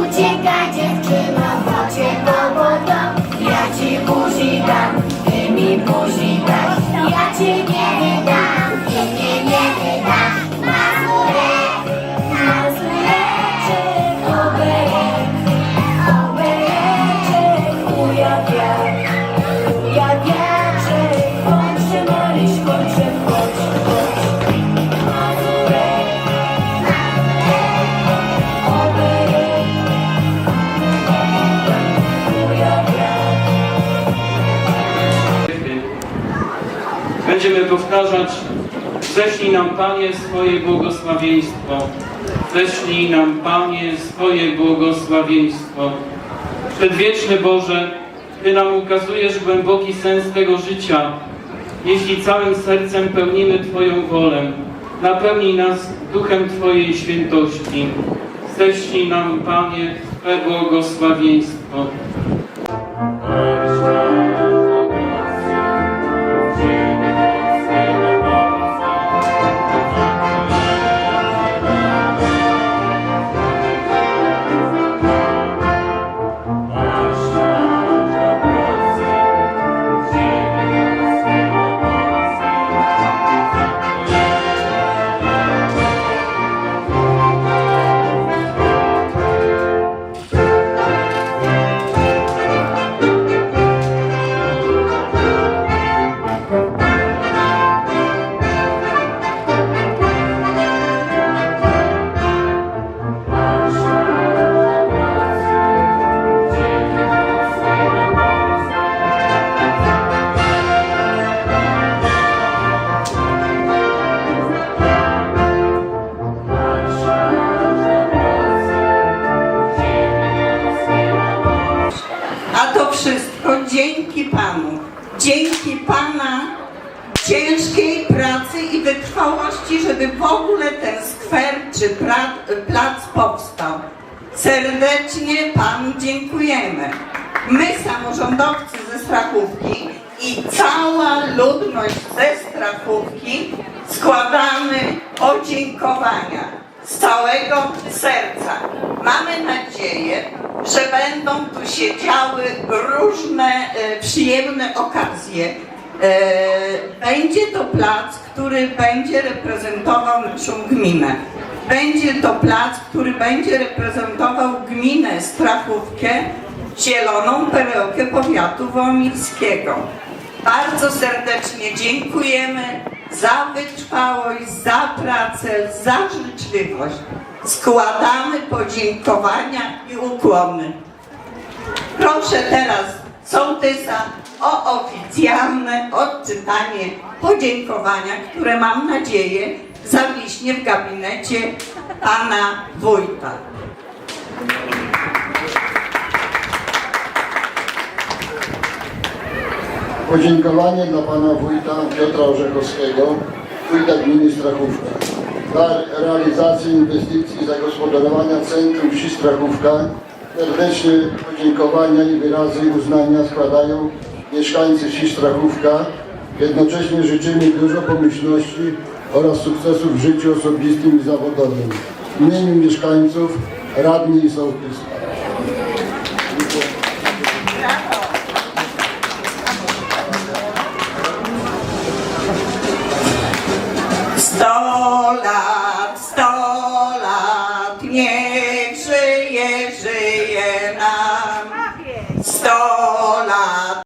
Ucieka dziewczyno, bo cię Ja ci buzi dam, ty mi buzi daj Będziemy powtarzać Ześlij nam Panie swoje błogosławieństwo. Ześlij nam Panie swoje błogosławieństwo. Przedwieczny Boże, Ty nam ukazujesz głęboki sens tego życia. Jeśli całym sercem pełnimy Twoją wolę, napełnij nas duchem Twojej świętości. Ześlij nam Panie Twe błogosławieństwo. Dzięki Panu. Dzięki Pana ciężkiej pracy i wytrwałości, żeby w ogóle ten skwer czy plac powstał. Serdecznie Panu dziękujemy. My, samorządowcy ze Strachówki i cała ludność ze Strachówki składamy podziękowania z całego serca. Mamy nadzieję, że będą tu się działy różne e, przyjemne okazje. E, będzie to plac, który będzie reprezentował naszą gminę. Będzie to plac, który będzie reprezentował gminę Strachówkę, zieloną perełkę powiatu wołomińskiego. Bardzo serdecznie dziękujemy za wytrwałość, za pracę, za życzliwość. Składamy podziękowania i ukłony. Proszę teraz sołtysa o oficjalne odczytanie podziękowania, które mam nadzieję zawiśnie w gabinecie pana wójta. Podziękowanie dla pana wójta Piotra Orzechowskiego, wójta gminy Strachówka, za realizację inwestycji zagospodarowania Centrum Wsi Strachówka. Serdeczne podziękowania i wyrazy uznania składają mieszkańcy wsi Strachówka. Jednocześnie życzymy dużo pomyślności oraz sukcesów w życiu osobistym i zawodowym. W imieniu mieszkańców, radni i sołtys